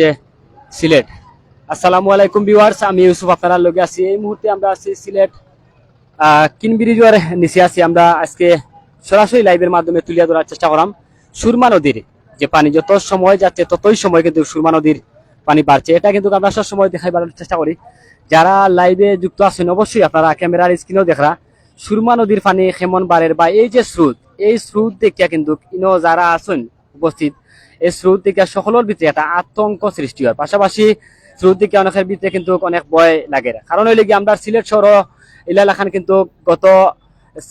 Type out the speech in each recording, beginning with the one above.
হচ্ছে সিলেট। আসসালামু আলাইকুম ভিউয়ার্স, আমি ইউসুফ আপনারা লগে আছি। এই মুহূর্তে আমরা আছি সিলেট কিনবিরিজুয়ার নিচে আছি। আমরা আজকে সরাসরি লাইভের মাধ্যমে তুলিয়া ধরার চেষ্টা করাম সুরমা নদীর যে পানি যত সময় যাচ্ছে, ততই সময় কিন্তু সুরমা নদীর পানি বাড়ছে। এটা কিন্তু আমরা সব সময় দেখাইবার চেষ্টা করি। যারা লাইভে যুক্ত আছেন, অবশ্যই আপনারা ক্যামেরার স্ক্রিনেও দেখরা। সুরমা নদীর পানি কেমন বাড়ের বা এই যে স্রোত, এই স্রোত দেখিয়া কিন্তু ইনো যারা আছেন, উপস্থিত এই শ্রুতিকা সকলের ভিতরে একটা আতঙ্ক সৃষ্টি হয়। পাশাপাশি শ্রুতিকা অনেকের ভিতরে কিন্তু অনেক ভয় লাগে। কারণ হইলে কি আমরা সিলেট শহর খান কিন্তু গত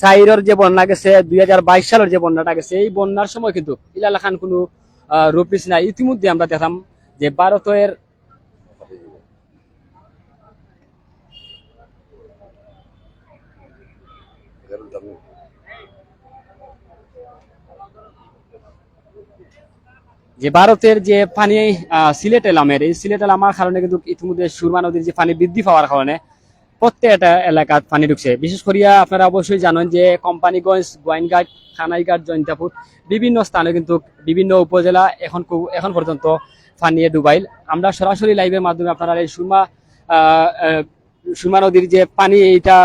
সাইরের যে বন্যা গেছে দুই হাজার বাইশ সালের যে বন্যাটা গেছে, এই বন্যার সময় কিন্তু ইলালাখান কোনো রূপ নিচ্ছে না ইতিমধ্যে আমরা দেখলাম যে ভারতের যে ভারতের যে পানি সিলেট এলামের এই সিলেট এলামার কারণে কিন্তু ইতিমধ্যে সুরমা নদীর যে পানি বৃদ্ধি পাওয়ার কারণে প্রত্যেকটা এলাকাত পানি ঢুকছে। বিশেষ করিয়া আপনারা অবশ্যই জানেন যে কোম্পানিগঞ্জ, গোয়াইনঘাট, খানাইঘাট, জয়ন্তাপুর বিভিন্ন স্থানে কিন্তু বিভিন্ন উপজেলা এখন এখন পর্যন্ত পানিয়ে ডুবাইল। আমরা সরাসরি লাইভের মাধ্যমে আপনারা এই সুরমা সুরমা নদীর যে পানি, এইটা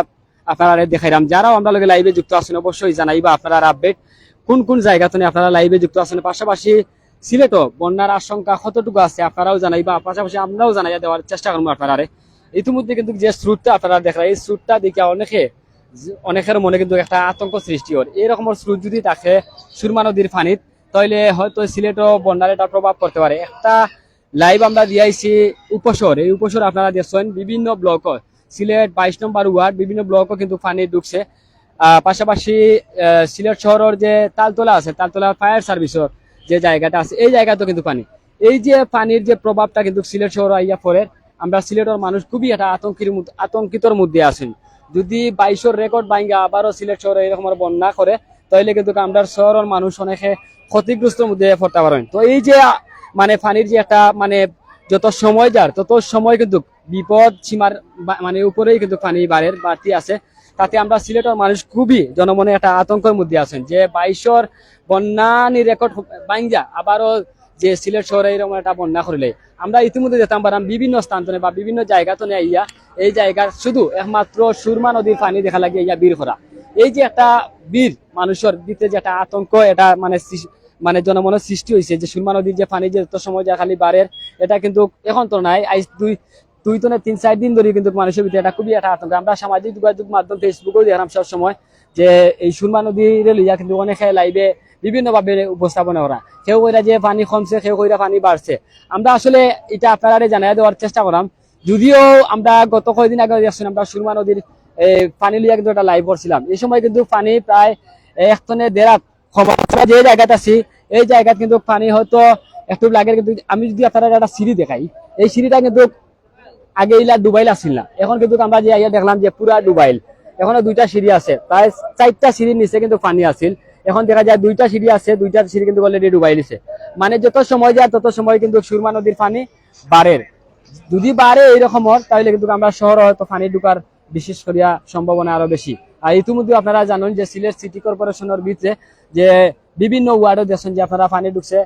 আপনারা দেখাইলাম। যারাও আমরা লাইভে যুক্ত আছেন, অবশ্যই জানাইবা আপনারা আপডেট কোন কোন জায়গাতে আপনারা লাইভে যুক্ত আছেন। পাশাপাশি সিলেটও বন্যার আশঙ্কা কতটুকু আছে আপনারাও জানাই বা পাশাপাশি আমরাও জানাইয়া দেওয়ার চেষ্টা করব আপনারা ইতিমধ্যে কিন্তু যে স্রোতটা আপনারা দেখরা এই স্রোতটা দেখে অনেকে অনেকের মনে কিন্তু একটা আতঙ্ক সৃষ্টি হয়। এরকম স্রোত যদি থাকে সুরমা নদীর পানিত তাহলে হয়তো সিলেটও বন্যার এটা প্রভাব করতে পারে। একটা লাইভ আমরা দিয়াইছি উপসর। এই উপসর আপনারা দেখছেন বিভিন্ন ব্লক। সিলেট বাইশ নম্বর ওয়ার্ড বিভিন্ন ব্লকও কিন্তু পানি ঢুকছে পাশাপাশি সিলেট শহরের যে তালতলা আছে, তালতলা ফায়ার সার্ভিসের যে জায়গাটা আছে, এই জায়গাতেও কিন্তু পানি। এই যে পানির যে প্রভাবটা কিন্তু সিলেট শহর আইয়া পড়ে, আমরা সিলেটের মানুষ খুবই একটা আতঙ্কের আতঙ্কিতর মধ্যে আছেন যদি বাইশের রেকর্ড ভাঙ্গা আবারও সিলেট শহরে এরকম বন্যা করে, তাহলে কিন্তু আমরা শহরের মানুষ অনেকে ক্ষতিগ্রস্তের মধ্যে পড়তে পারেন। তো এই যে মানে পানির যে একটা মানে যত সময় যার, তত সময় কিন্তু বিপদ সীমার মানে উপরেই কিন্তু পানি বাড়ের বাড়তি আছে। তাতে আমরা সিলেটের মানুষ খুবই জনমনে একটা আতঙ্কের মধ্যে আছেন যে বাইশর বন্যানি রেকর্ড ভাঙ্গা আবারও যে সিলেট শহরে এরকম একটা বন্যা করলে আমরা ইতিমধ্যে যেতাম পারাম বিভিন্ন স্থানে বা বিভিন্ন জায়গা তো ইয়া এই জায়গার শুধু একমাত্র সুরমা নদীর পানি দেখা লাগে ইয়া বীর করা এই যে একটা বীর মানুষের ভিতরে যে একটা আতঙ্ক, এটা মানে মানে জনমনের সৃষ্টি হয়েছে যে সুরমা নদীর যে পানি যে সময় যা খালি বাড়ের, এটা কিন্তু এখন তো নাই। আইস দুই দুই তো তিন, চার দিন ধরে কিন্তু মানুষের ভিতরে এটা খুবই একটা আতঙ্ক। আমরা সামাজিক যোগাযোগ মাধ্যম ফেসবুকেও দেখলাম সব সময় যে এই সুরমা নদীর লইয়া কিন্তু অনেকে লাইভে বিভিন্ন ভাবে উপস্থাপনা করা কেউ কইরা যে পানি কমছে, কেউ কইরা পানি বাড়ছে। আমরা আসলে এটা আপনারা জানাই দেওয়ার চেষ্টা করাম যদিও আমরা গত কয়েকদিন আগে দেখছেন আমরা সুরমা নদীর পানি লিয়া কিন্তু একটা লাইভ করছিলাম। এই সময় কিন্তু পানি প্রায় এক টনে দেড় হাত ক্ষমা আমরা যে জায়গাতে আছি, এই জায়গাত কিন্তু পানি হয়তো একটু লাগে, কিন্তু আমি যদি আপনারা একটা সিঁড়ি দেখাই, এই সিঁড়িটা কিন্তু আগে ইলা ডুবাইল আসছিল না। এখন কিন্তু আমরা যে আইয়া দেখলাম যে পুরা ডুবাইল এখনও দুইটা সিঁড়ি আছে। প্রায় চারটা সিঁড়ির নিচে কিন্তু পানি আছিল। এখন দেখা যায় দুইটা সিঁড়ি আছে, দুইটা সিঁড়ি কিন্তু অলরেডি ডুবাই দিছে মানে যত সময় যায়, তত সময় কিন্তু সুরমা নদীর পানি বাড়ের যদি বাড়ে এইরকমের তাহলে কিন্তু আমরা শহর হয়তো পানি ঢুকার বিশেষ করিয়া সম্ভাবনা আরও বেশি। আর ইতিমধ্যে আপনারা জানেন যে সিলেট সিটি কর্পোরেশনের ভিতরে যে বিভিন্ন ওয়ার্ডও দেখছেন যে আপনারা পানি ঢুকছে।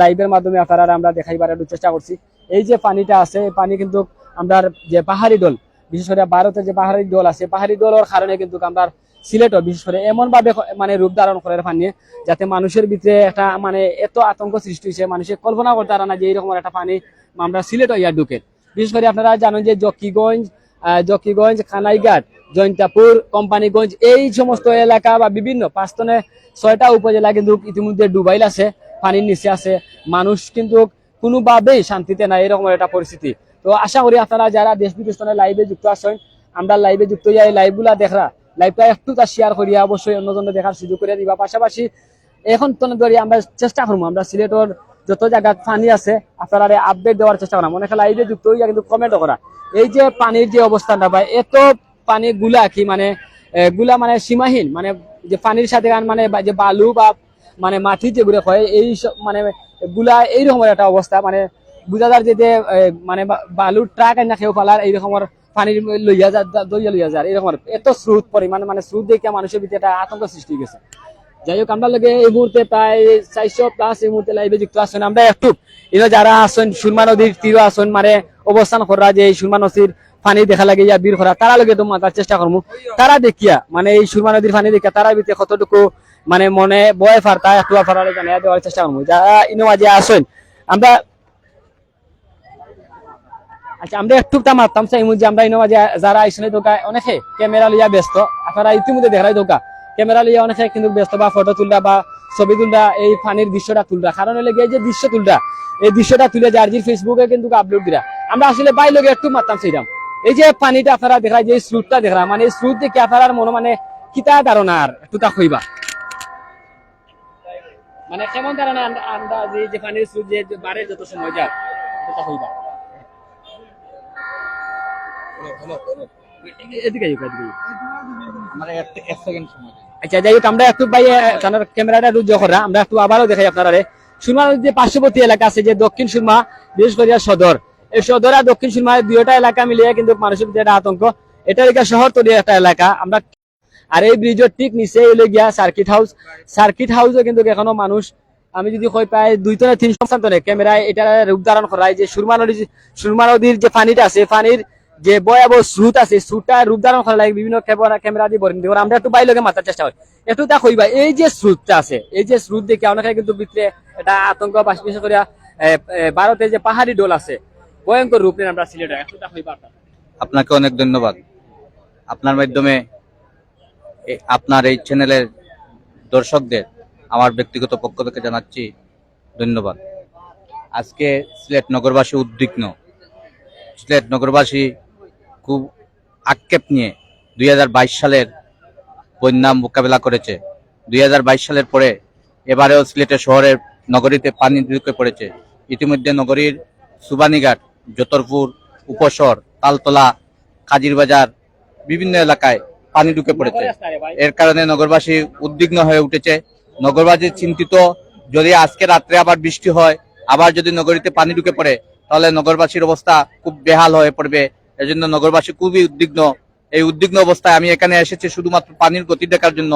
লাইভের মাধ্যমে আপনারা আমরা দেখাইবার একটু চেষ্টা করছি। এই যে পানিটা আছে, এই পানি কিন্তু আমরা যে পাহাড়ি দল, বিশেষ করে ভারতের যে পাহাড়ি দল আছে, পাহাড়ি দলের কারণে কিন্তু আমরা সিলেটও বিশেষ করে এমন ভাবে মানে রূপ ধারণ করে পানি যাতে মানুষের ভিতরে একটা মানে এত আতঙ্ক সৃষ্টি হয়েছে, মানুষের কল্পনা করতে পারে না যে এইরকম একটা পানি আমরা সিলেটও ইয়া ঢুকে। বিশেষ করে আপনারা জানেন যে জকিগঞ্জ জকিগঞ্জ খানাইঘাট জয়ন্তাপুর, কোম্পানিগঞ্জ, এই সমস্ত এলাকা বা বিভিন্ন পাঁচতনে ছয়টা উপজেলা কিন্তু ইতিমধ্যে ডুবাইল আছে, পানির নিচে আছে। মানুষ কিন্তু কোনোভাবেই শান্তিতে নাই, এরকম একটা পরিস্থিতি। তো আশা করি আপনারা যারা দেশ বিদেশে লাইভে যুক্ত আছেন, আমরা লাইভে যুক্ত হইয়া লাইভগুলা দেখরা লাইভটা একটু তা শেয়ার করিয়া অবশ্যই অন্যজনে দেখার সুযোগ করে দিবা। পাশাপাশি এখন তো ধরি আমরা চেষ্টা করব, আমরা সিলেটর যত জায়গা পানি আছে, আপনারা আপডেট দেওয়ার চেষ্টা করা অনেক লাইভে যুক্ত হইয়া কিন্তু কমেন্ট করা। এই যে পানির যে অবস্থানটা বা এত পানি গুলা কি মানে গুলা মানে সীমাহীন? মানে যে পানির সাথে মানে যে বালু বা মানে মাটি যেগুলো হয়, এই মানে গুলা এইরকম একটা অবস্থা। মানে বুঝা যার যে মানে বালুর ট্রাক না খেয়েও পালার এইরকমের পানির লইয়া যা দইয়া লইয়া যার এরকম এত স্রোত পরিমাণ মানে স্রোত দেখে মানুষের ভিতরে একটা আতঙ্ক সৃষ্টি হয়ে গেছে যাই হোক আমরা লগে এই মুহূর্তে প্রায় চারশো প্লাস এই মুহূর্তে লাইভে যুক্ত আছেন আমরা একটু। এরা যারা আছেন, সুরমা নদীর তীর আছেন মানে অবস্থান করা যে এই সুরমা নদীর পানি দেখা লাগে, ইয়া বীর করা তারা লগে তো মাতার চেষ্টা করব তারা দেখিয়া মানে এই সুরমা নদীর পানি দেখিয়া তারা ভিতরে কতটুকু মানে মনে বয় ফারতা একটু ফারালে জানিয়ে দেওয়ার চেষ্টা করব যারা ইনো মাঝে আসেন আমরা আচ্ছা আমরা একটু তা মারতাম চাই যে আমরা ইনো যারা আইসনে দোকা অনেকে ক্যামেরা ব্যস্ত। আপনারা ইতিমধ্যে দেখাই ক্যামেরা অনেকে কিন্তু ব্যস্ত, বা ফটো তুলরা, বা ছবি তুলরা, এই পানির দৃশ্যটা তুলরা। কারণ হলে গিয়ে যে দৃশ্য তুলরা, এই দৃশ্যটা তুলে ফেসবুকে কিন্তু আপলোড আমরা আসলে বাই একটু মারতাম সেইরাম। এই যে পানিটা আপনারা যে স্রোতটা দেখরা মানে স্রোত দেখে মনে মানে কিতা ধারণা আর একটু তা কইবা? মানে কেমন ধারণা আন্দাজ যে পানির স্রোত যে যত সময় যায় কইবা? এদিকে আইও, এদিকে আইও। আমার এক- এক সেকেন্ড সময় আচ্ছা যাই হোক আমরা একটু ভাই ক্যামেরাটা রুজ করা। আমরা একটু আবারও দেখাই আপনারা সুরমা যে পার্শ্ববর্তী এলাকা আছে যে দক্ষিণ সুরমা বিশেষ করে সদর। এই সদর আর দক্ষিণ সুরমা দুইটা এলাকা মিলিয়ে কিন্তু মানুষের যেটা আতঙ্ক। এটা এলাকা শহর তৈরি একটা এলাকা। আমরা আর এই ব্রিজের ঠিক নিচে এলে গিয়া সার্কিট হাউস সার্কিট হাউসও কিন্তু এখনও মানুষ আমি যদি কই প্রায় দুই থেকে তিন সপ্তাহ ক্যামেরায় এটা রূপ ধারণ করায় যে সুরমা নদীর সুরমা নদীর যে পানিটা আছে পানির যে ভয়াবহ স্রোত আছে স্রোতটা রূপ ধারণ করা লাগে, বিভিন্ন ক্যামেরা দিয়ে বরিং দিয়ে আমরা একটু বাইরে মাথার চেষ্টা করি একটু তা কইবা এই যে স্রোতটা আছে, এই যে স্রোত দেখে অনেকে কিন্তু ভিতরে এটা আতঙ্ক বিশেষ করে ভারতের যে পাহাড়ি ডোল আছে ভয়ঙ্কর রূপ আমরা সিলেটে একটু তা কইবা আপনাকে অনেক ধন্যবাদ। আপনার মাধ্যমে আপনার এই চ্যানেলের দর্শকদের আমার ব্যক্তিগত পক্ষ থেকে জানাচ্ছি, ধন্যবাদ। আজকে সিলেট নগরবাসী উদ্বিগ্ন। সিলেট নগরবাসী খুব আক্ষেপ নিয়ে দুই হাজার বাইশ সালের বন্যা মোকাবেলা করেছে। দুই হাজার বাইশ সালের পরে এবারেও সিলেটের শহরের নগরীতে পানি ঢুকে পড়েছে। ইতিমধ্যে নগরীর সুবানীঘাট যতরপুর উপসর তালতলা, কাজিরবাজার বিভিন্ন এলাকায় পানি ঢুকে পড়েছে। এর কারণে নগরবাসী উদ্বিগ্ন হয়ে উঠেছে। নগরবাসী চিন্তিত, যদি আজকে রাত্রে আবার বৃষ্টি হয়, আবার যদি নগরীতে পানি ঢুকে পড়ে, তাহলে নগরবাসীর অবস্থা খুব বেহাল হয়ে পড়বে। এজন্য নগরবাসী খুবই উদ্বিগ্ন। এই উদ্বিগ্ন অবস্থায় আমি এখানে এসেছি শুধুমাত্র পানির গতি দেখার জন্য।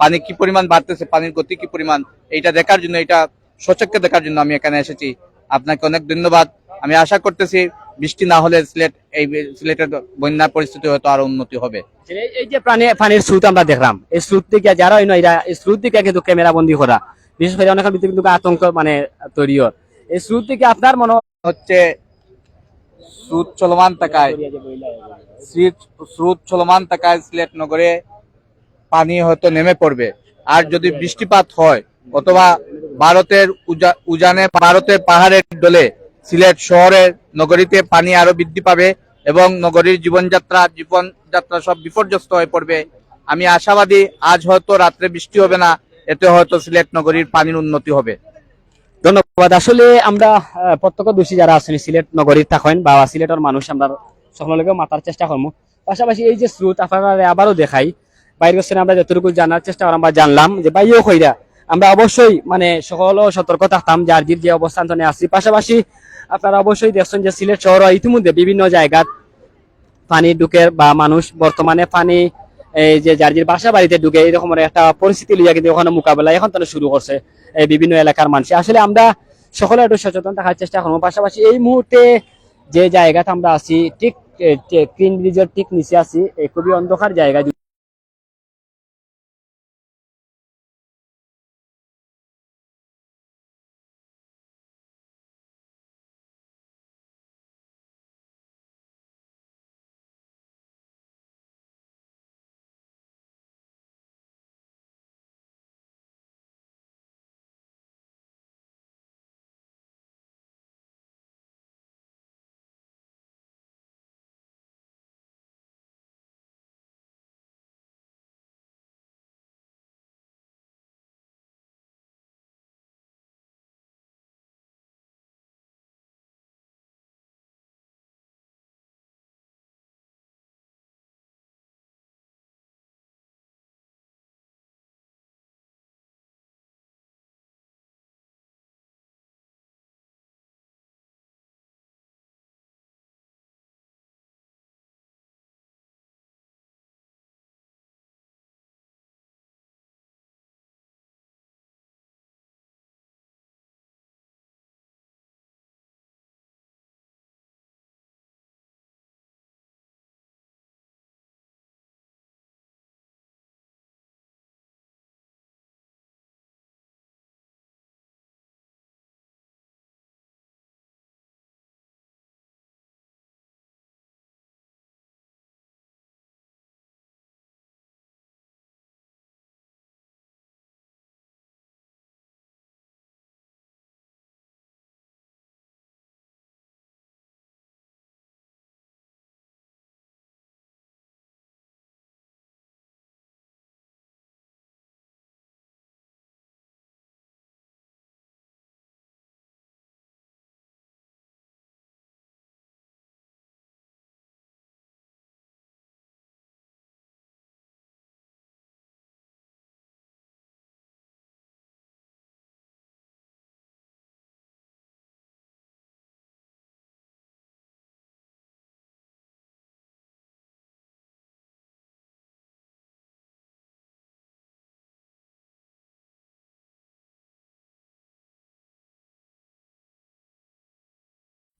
পানি কি পরিমাণ বাড়তেছে পানির গতি কি পরিমাণ এইটা দেখার জন্য এটা সচক্ষে দেখার জন্য আমি এখানে এসেছি। আপনাকে অনেক ধন্যবাদ। আমি আশা করতেছি বৃষ্টি না হলে সিলেট এই সিলেটের বন্যার পরিস্থিতি হয়তো আরও উন্নতি হবে। এই- যে প্রাণী পানির স্রোত আমরা দেখলাম এই স্রোত থেকে যারা হইনো এরা এই স্রোত থেকে কিন্তু ক্যামেরা বন্দি করা। বিশেষ করে ভিতরে কিন্তু আতঙ্ক মানে তৈরি হয়। এই স্রোত থেকে আপনার মনে হচ্ছে স্রোত চলমান থাকায়, স্রোত- চলমান থাকায় সিলেট নগরে পানি হয়তো নেমে পড়বে। আর যদি বৃষ্টিপাত হয়, অথবা ভারতের উজা- উজানে ভারতের পাহাড়ের ডলে সিলেট শহরের নগরীতে পানি আরও বৃদ্ধি পাবে এবং নগরীর জীবনযাত্রা জীবনযাত্রা সব বিপর্যস্ত হয়ে পড়বে। আমি আশাবাদী, আজ হয়তো রাত্রে বৃষ্টি হবে না, এতে হয়তো সিলেট নগরীর পানির উন্নতি হবে। ধন্যবাদ। আসলে আমরা আহ, প্রত্যক্ষদর্শী যারা আছেন সিলেট নগরীর থাকেন বা সিলেটের মানুষ আমরা সকলকে মাতার চেষ্টা করব। পাশাপাশি এই যে স্রোত আপনারা আবারও দেখাই বাইরে গেছেন আমরা যতটুকু জানার চেষ্টা করা আমরা জানলাম যে বাইরেও কইরা আমরা অবশ্যই মানে সকল সতর্ক থাকতাম যার জির যে অবস্থান আছি পাশাপাশি আপনারা অবশ্যই দেখছেন যে সিলেট শহর ইতিমধ্যে বিভিন্ন জায়গাত পানি ঢুকে বা মানুষ বর্তমানে পানি এই যে যে বাসা বাড়িতে ঢুকে এরকম একটা পরিস্থিতি লিয়া কিন্তু ওখানে মোকাবেলা এখন তো শুরু করছে। বিভিন্ন এলাকার মানুষ। আসলে আমরা সকলে একটু সচেতন থাকার চেষ্টা করব। পাশাপাশি এই মুহূর্তে যে জায়গাতে আমরা আছি, ঠিক ক্রিন ব্রিজের ঠিক নিচে আছি খুবই অন্ধকার জায়গা।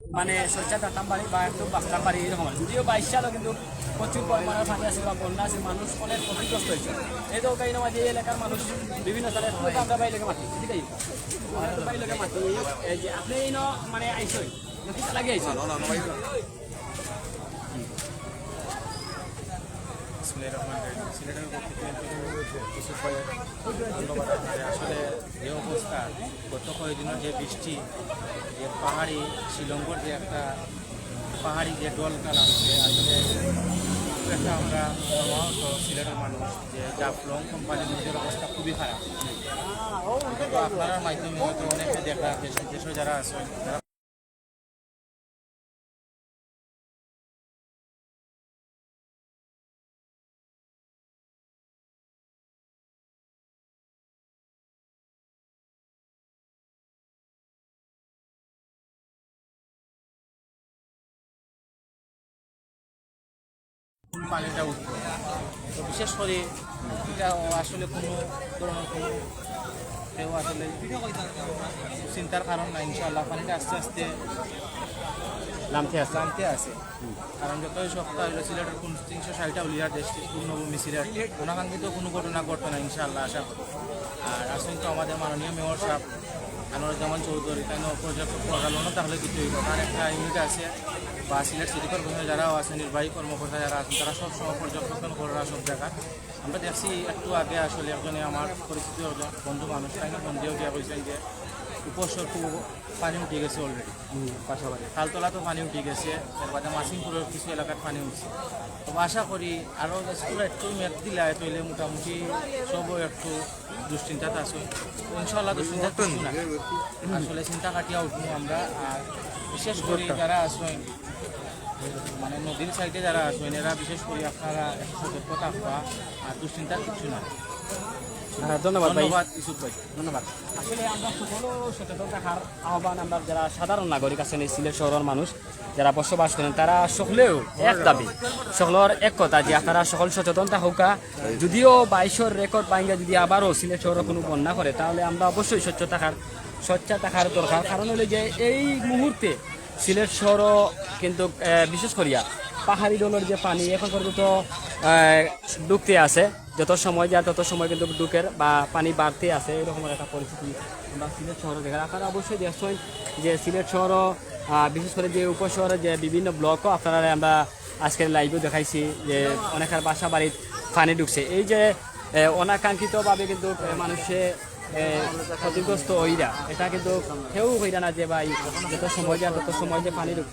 মানে সরষা দাঁতাম বাড়ি বা একটু বাঁচতাম বাড়ি এরকম। যদিও বাইশ সালও কিন্তু প্রচুর পরিমাণে পানি আছে বা বন্যা আছে মানুষ অনেক ক্ষতিগ্রস্ত হয়েছে এই তো কাহিনী আমাদের এই এলাকার মানুষ বিভিন্ন স্থানে আমরা বাইরে মাটি ঠিক আছে? বাইরে যে, আপনি মানে আইসই লাগে আইসই সিলেট রহমান সিলেটের থেকে কিছু কয়েক ধন্যবাদ আপনাদের। আসলে যে অবস্থা, গত কয়েকদিনের যে বৃষ্টি, যে পাহাড়ি শিলঙ্গর যে একটা পাহাড়ি যে ডলটা নামছে আসলে একটা আমরা সিলেটের মানুষ যে জাফলং কোম্পানির নিজের অবস্থা খুবই খারাপ। আপনারা মাধ্যমে হয়তো অনেকে দেখা দেশে যারা আছেন পানিটা উঠবে। তো বিশেষ করে এটা আসলে কোনো ধরনের কোনো কেউ আসলে চিন্তার কারণ না ইনশাআল্লাহ। পানিটা আস্তে আস্তে নামতে আছে। জানতে আছে। কারণ যতই সপ্তাহ হলো সিলেটের কোন তিনশো ষাটটা উলিয়ার দেশ পূর্ণভূমি সিলেট অনাকাঙ্ক্ষিত কোনো ঘটনা ঘটবে না ইনশাআল্লাহ আশা করি। আর আসলে তো আমাদের মাননীয় মেয়র সাহেব আনোয়ারুজ্জামান চৌধুরী তাই পর্যাপ্ত প্রকালনও তাহলে কিছু হইব তার একটা ইউনিট আছে, বা সিলেট সিটি কর্পোরেশনে যারাও আছে নির্বাহী কর্মকর্তা যারা আছেন, তারা সবসময় পর্যবেক্ষণ করা সব জায়গা। আমরা দেখছি একটু আগে আসলে একজনে আমার পরিচিত বন্ধু মানুষ, তাই না? বন্ধুও দিয়া কইছেন যে উপসর পানি উঠে গেছে অলরেডি পাশাপাশি। তালতলা তো পানি উঠে গেছে বাদে মাসিমপুরের কিছু এলাকার পানি উঠছে। তো আশা করি আরও স্কুলে একটু মেঘ দিলে তৈলে মোটামুটি সবও একটু দুশ্চিন্তাতে আছে। ইনশাল্লাহ কিছু না আসলে চিন্তা কাটিয়া উঠবো আমরা আর বিশেষ করে যারা আসবেন মানে নদীর সাইডে যারা আসবেন এরা বিশেষ করে আপনারা একটু সতর্ক থাকবা আর দুশ্চিন্তা কিছু না। হ্যাঁ, ধন্যবাদ ভাই। ধন্যবাদ আহ্বান আমরা যারা সাধারণ নাগরিক আছেন এই সিলেট শহরের মানুষ যারা বসবাস করেন তারা সকলেও এক দাবি সকলের এক কথা যে আপনারা সকল সচেতন থাকুকা যদিও বাইশের রেকর্ড বাইঙ্গা যদি আবারও সিলেট শহরে কোনো বন্যা করে তাহলে আমরা অবশ্যই স্বচ্ছ থাকার স্বচ্ছ থাকার দরকার। কারণ হলো যে এই মুহূর্তে সিলেট শহরও কিন্তু বিশেষ করিয়া পাহাড়ি ডলের যে পানি এখন পর্যন্ত ডুবতে আছে। যত সময় যায় তত সময় কিন্তু ডুকের বা পানি বাড়তে আছে এরকম একটা পরিস্থিতি আমরা সিলেট শহরে দেখা আপনারা অবশ্যই দেখছেন যে সিলেট শহরও বিশেষ করে যে উপশহরে যে বিভিন্ন ব্লকও আপনারা আমরা আজকের লাইভেও দেখাইছি যে অনেকের বাসা বাড়ির পানি ঢুকছে। এই যে অনাকাঙ্ক্ষিতভাবে কিন্তু আহ, মানুষে ক্ষতিগ্রস্ত হইরা এটা কিন্তু কেউ হইরা না যে ভাই যত সময় যায় তত সময় যে পানি ঢুক-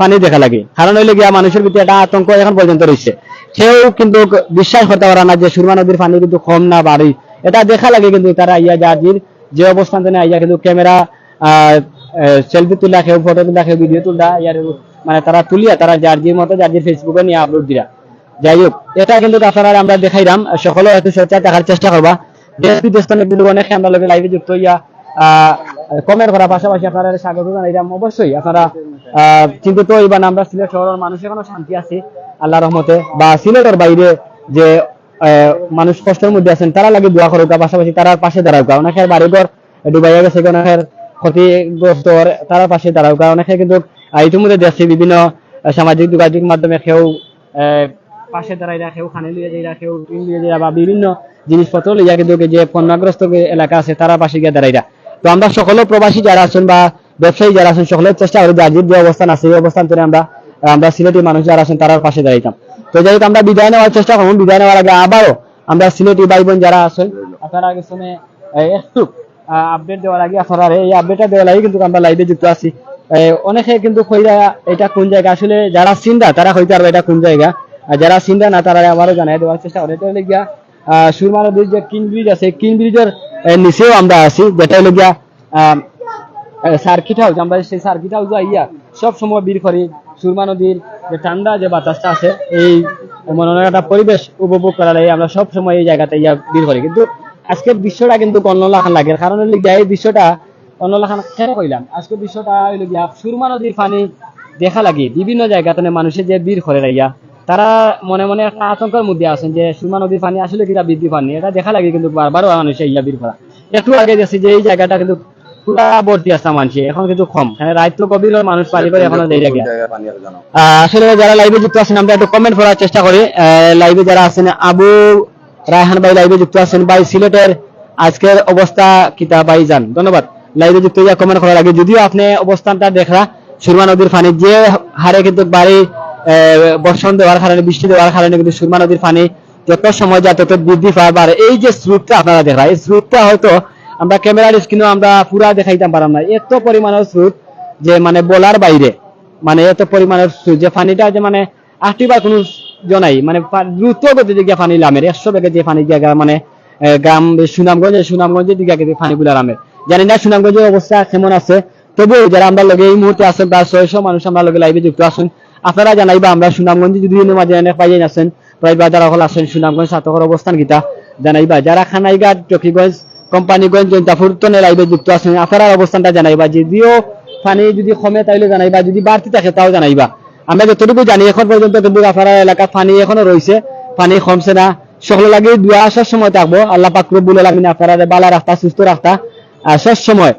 পানি দেখা লাগে। কারণ হইলে গিয়া মানুষের ভিতরে একটা আতঙ্ক এখন পর্যন্ত রয়েছে কেউ কিন্তু বিশ্বাস করতে পারে না যে সুরমা নদীর পানি কিন্তু কম না বাড়ি এটা দেখা লাগে কিন্তু তারা ইয়া জার্জির যে অবস্থান থেকে ইয়া কিন্তু ক্যামেরা সেলফি তুলা, কেউ ফটো তুলা, কেউ ভিডিও তুলা ইয়ার মানে তারা তুলিয়া, তারা জার্জির মতো জার্জির ফেসবুকে নিয়ে আপলোড দিরা। যাই হোক, এটা কিন্তু আপনারা আমরা দেখাইলাম সকলেও একটু সোচ্চার দেখার চেষ্টা করবা। দেশ বিদেশ অনেকে আমরা লাইভে যুক্ত হইয়া কমেন্ট করার পাশাপাশি আপনারা স্বাগত জানাইলাম অবশ্যই আপনারা চিন্তিত হইবা না আমরা সিলেট শহরের মানুষ এখনও শান্তি আছে আল্লাহ রহমতে। বা সিলেটের বাইরে যে মানুষ কষ্টের মধ্যে আছেন, তারা লাগে দোয়া করুক পাশাপাশি তারার পাশে দাঁড়াউকা অনেকের বাড়িঘর ডুবাইয়া গেছে, অনেকের ক্ষতিগ্রস্ত তারা পাশে দাঁড়াউকা অনেকে কিন্তু ইতিমধ্যে দেখছি বিভিন্ন সামাজিক যোগাযোগ মাধ্যমে কেউ পাশে দাঁড়াই কেউ খানে লিয়ে যাইরা কেউ টিন লিয়ে যাইরা বা বিভিন্ন জিনিসপত্র লইয়া কিন্তু যে বন্যাগ্রস্ত যে এলাকা আছে তারা পাশে গিয়ে দাঁড়াইরা তো আমরা সকল প্রবাসী যারা আছেন বা ব্যবসায়ী যারা আছেন, সকলের চেষ্টা করি আজির যে অবস্থান আছে, এই অবস্থান থেকে আমরা আমরা সিলেটি মানুষ যারা আছেন তারার পাশে দাঁড়াইতাম। তো যাই আমরা বিদায় নেওয়ার চেষ্টা করব। বিদায় নেওয়ার আগে আবারও আমরা সিলেটি ভাই বোন যারা আছেন, আপনারা আগে শুনে একটু আপডেট দেওয়ার আগে আপনারা এই আপডেটটা দেওয়ার আগে কিন্তু আমরা লাইভে যুক্ত আছি। অনেকে কিন্তু কইরা এটা কোন জায়গা? আসলে যারা চিন্তা তারা কইতে পারবে এটা কোন জায়গা? আর যারা চিন্তা না, তারা আমারও জানাই দেওয়ার চেষ্টা করে। এটা হলে গিয়া সুরমা নদীর যে কিন ব্রিজ আছে কিন ব্রিজের নিচেও আমরা আছি। যেটা হলে গিয়া সার্কিট হাউস আমরা সেই সার্কিট হাউস ইয়া সব সময় বীর করি। সুরমা নদীর যে ঠান্ডা যে বাতাসটা আছে, এই মনোরম পরিবেশ উপভোগ করার লাগে আমরা সব সময় এই জায়গাতে ইয়া ভিড় করি। কিন্তু আজকের দৃশ্যটা কিন্তু অন্যলাখান লাগে কারণ হলো গিয়া এই দৃশ্যটা অন্যলাখান কেন কইলাম? আজকের দৃশ্যটা হইল গিয়া সুরমা নদীর পানি দেখা লাগে। বিভিন্ন জায়গাতে মানুষের যে বীর করে রাইয়া তারা মনে মনে একটা আতঙ্কের মধ্যে আছেন যে সুরমা নদীর পানি আসলে কিটা বৃদ্ধি পানি এটা দেখা লাগে কিন্তু বারবারও মানুষের ইয়া ভিড় করা একটু আগে দেখছি যে এই জায়গাটা কিন্তু মানুষে হ্যাঁ মানুষ কমেন্ট করার চেষ্টা যারা আবু যুক্ত আজকের অবস্থা যান ধন্যবাদ। হয়ে কমেন্ট যদিও আপনি অবস্থানটা দেখা সুরমা নদীর পানি যে হারে কিন্তু বাড়ি বর্ষণ দেওয়ার কারণে, বৃষ্টি দেওয়ার কারণে কিন্তু সুরমা নদীর পানি যত সময় যায় তত বৃদ্ধি পায়। আর এই যে স্রোতটা আপনারা দেখরা এই স্রোতটা হয়তো আমরা ক্যামেরার স্ক্রিনে আমরা পুরা দেখাইতাম পারলাম না। এত পরিমাণের স্রোত যে মানে বলার বাইরে মানে এত পরিমাণের স্রোত যে পানিটা যে মানে আটিবার কোনো জনাই মানে দ্রুত গতিতে গিয়ে পানি লামের একশো বেগে যে পানি গিয়ে মানে গ্রাম সুনামগঞ্জ সুনামগঞ্জের দিকে পানি গুলা লামের জানি না সুনামগঞ্জের অবস্থা কেমন আছে, তবুও যারা আমরা লগে এই মুহূর্তে আছেন, প্রায় ছয়শো মানুষ আমরা লগে লাইভে যুক্ত আছেন আপনারা জানাইবা আমরা সুনামগঞ্জে যদি মাঝে পাইয়ে আছেন প্রায় বাজার হল আছেন সুনামগঞ্জ সাতকর অবস্থান গীতা। জানাইবা যারা খানাইঘাট টকিগঞ্জ কোম্পানিগঞ্জ জৈন্তাপুর তনে লাইভে যুক্ত আছেন আপনারা অবস্থানটা জানাইবা। যদিও পানি যদি কমে তাইলে জানাইবা যদি বাড়তি থাকে তাও জানাইবা। আমরা যতটুকু জানি এখন পর্যন্ত কিন্তু আপনারা এলাকা পানি এখনও রয়েছে পানি কমছে না। সকলে লাগে দুয়া আসার সময় থাকব। আল্লাহ পাক রব্বুল আলামিন আপনারা বালা রাখতা সুস্থ আর সব সময়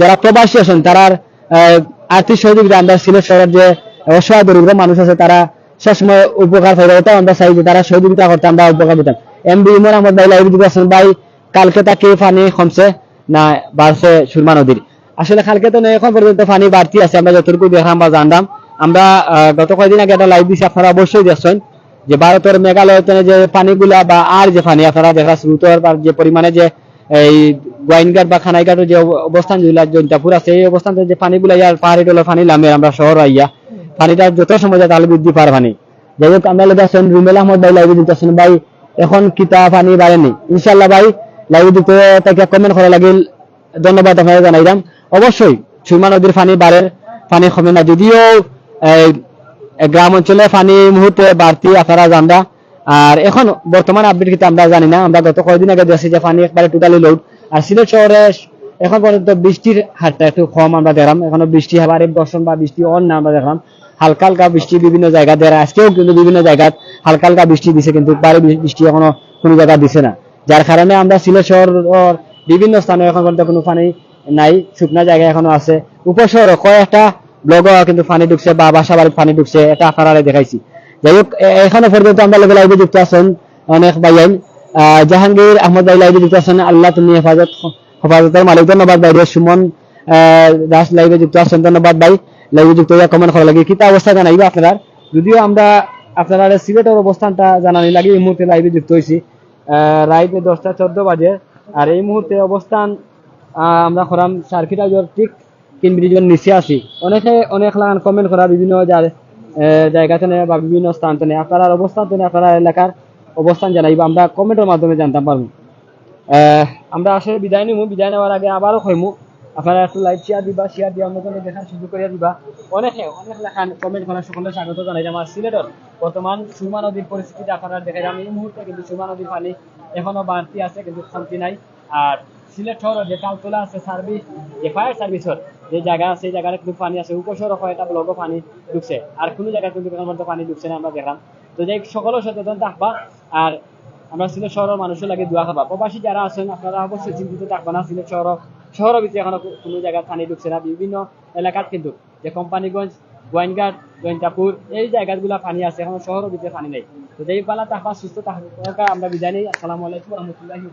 যারা প্রবাসী আছেন আহ, আর্থিক সহযোগিতা আমরা সিলেট শহরের যে অসহায় দরিদ্র মানুষ আছে, তারা সবসময় উপকার এটা আমরা চাই যে তারা সহযোগিতা করতে, আমরা উপকার দিতাম। এম বি ইমর আহমদ ভাই লাইভ আছেন ভাই, কালকে তাকে পানি কমছে? না, বাড়ছে সুরমা নদীর। আসলে কালকে তো এখন পর্যন্ত পানি বাড়তি আছে, আমরা যতটুকু দেখলাম বা জানলাম। আমরা গত কয়েকদিন আগে একটা লাইভ দিছি, আপনারা অবশ্যই দেখছেন। যে ভারতের মেঘালয় যে পানিগুলা বা আর যে পানি আপনারা দেখা স্রোতর বা যে পরিমাণে যে এই গোয়াইনঘাট বা খানাইঘাটের যে অবস্থান জৈন্তাপুর আছে, এই অবস্থান যে পানিগুলা ইয়ার পাহাড়ি টলের পানি নামে আমরা শহর আইয়া পানিটা যত সময় যায় তাহলে বৃদ্ধি পার পানি। যাই হোক আমরা আছেন রুমেল আহমদ ভাই, লাইভে দিতেছেন ভাই, এখন কিতা পানি বাড়েনি ইনশাল্লাহ ভাই, লাইভে দিতে তাকে কমেন্ট করা লাগিল। ধন্যবাদ আপনাকে জানাইলাম অবশ্যই সুরমা নদীর পানি বাড়ে পানি কমে না। যদিও গ্রাম অঞ্চলে পানি মুহূর্তে বাড়তি আপনারা জানা আর এখন বর্তমান আপডেট কিন্তু আমরা জানি না। আমরা গত কয়েকদিন আগে দেখছি যে পানি একবারে টোটালি লোড আর সিলেট শহরে এখন পর্যন্ত বৃষ্টির হারটা একটু কম আমরা দেখলাম। এখনও বৃষ্টি হবার বর্ষণ বা বৃষ্টি অন না আমরা দেখলাম। হালকা হালকা বৃষ্টি বিভিন্ন জায়গা দেয় আজকেও কিন্তু বিভিন্ন জায়গায় হালকা হালকা বৃষ্টি দিছে কিন্তু বাড়ি বৃষ্টি এখনও কোনো জায়গা দিছে না। যার কারণে আমরা সিলেট শহর বিভিন্ন স্থানে এখন পর্যন্ত কোনো পানি নাই শুকনা জায়গা এখনও আছে। উপশহর কয়েকটা ব্লগও কিন্তু পানি ঢুকছে বা বাসা বাড়ির পানি ঢুকছে এটা আপনারা দেখাইছি। যাই হোক এখনও পর্যন্ত আমরা লোক লাইভে যুক্ত আছেন অনেক ভাইয়াই। আহ, জাহাঙ্গীর আহমদ ভাই লাইভে যুক্ত আছেন আল্লাহ তুমি হেফাজত হেফাজতের মালিক। ধন্যবাদ ভাই সুমন দাস লাইভে যুক্ত আছেন ধন্যবাদ ভাই। লাইভে যুক্ত হয়ে কমেন্ট করা লাগে কিতা অবস্থা জানাইবা আপনারা যদিও আমরা আপনারা সিলেটের অবস্থানটা জানানি লাগে, এই মুহূর্তে লাইভে যুক্ত হয়েছি রাইট দশটা চোদ্দ বাজে, আর এই মুহূর্তে অবস্থান আমরা করাম সার্কিট হাউজের ঠিক তিন ব্রিজের নিচে আছি। অনেকে, অনেক লাগান কমেন্ট করা বিভিন্ন জায়গা থেকে বা বিভিন্ন স্থান থেকে আপনার অবস্থান থেকে আপনারা এলাকার অবস্থান জানাইবা, আমরা কমেন্টের মাধ্যমে জানতাম পারব। আমরা আসলে বিদায় নিমু। বিদায় নেওয়ার আগে আবারও কইমু আপনারা একটু লাইভ শেয়ার দিবা শেয়ার দিয়ে অন্যজনে দেখার সুযোগ করে দিবা। অনেকে অনেক লেখান কমেন্ট সকলে স্বাগত জানাই। আমার সিলেটের বর্তমান সুরমা নদীর পরিস্থিতি আপনারা এই মুহূর্তে কিন্তু সুরমা নদীর পানি এখনও বাড়তি আছে কিন্তু শান্তি নাই। আর সিলেট শহর যে আছে সার্ভিস যে ফায়ার সার্ভিসের যে জায়গা আছে সেই জায়গায় কিন্তু পানি আছে। উপশহর কয়েকটা ব্লকও পানি ঢুকছে। আর কোনো জায়গায় কিন্তু পানি ঢুকছে না আমরা দেখলাম। তো যাই হোক, সকলেও সচেতন থাকবা আর আমরা সিলেট শহরের মানুষের লাগে দোয়া খাবা প্রবাসী যারা আছেন, আপনারা অবশ্যই চিন্তিত থাকবেন না। সিলেট শহর, শহরের ভিতরে এখনও কোনো জায়গায় পানি ঢুকছে না। বিভিন্ন এলাকাত কিন্তু যে কোম্পানিগঞ্জ, গোয়েনঘাট গোয়েন্দাপুর এই জায়গাগুলা পানি আছে। এখন শহরের ভিতরে পানি নেই। তো যেই পালা থাকবা, সুস্থ থাকা আমরা বিদায় নেই। আসসালামু আলাইকুম রহমতুল্লাহি